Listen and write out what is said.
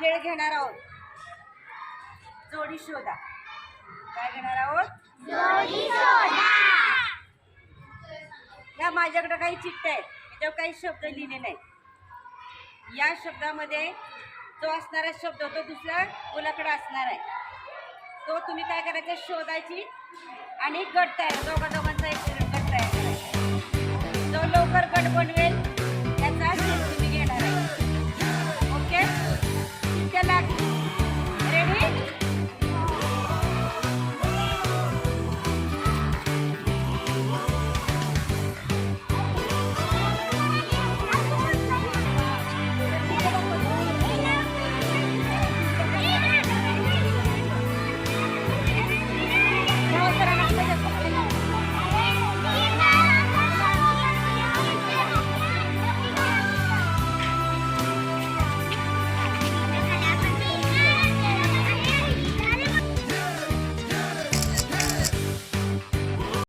खेळ घेणार आहोत. जोडी शोधा. काय घेणार आहोत? या माझ्याकडे काही चिठ्ठ्या आहेत. त्याच्यावर काही शब्द लिहिले नाही या शब्दामध्ये जो असणारा शब्द तो दुसऱ्या मुलाकडे असणार आहे. तो तुम्ही काय करायचं? शोधायची आणि गट तयार दोघा दोघांचा एक गट तयार करायचा. जो लवकर गट बनवेल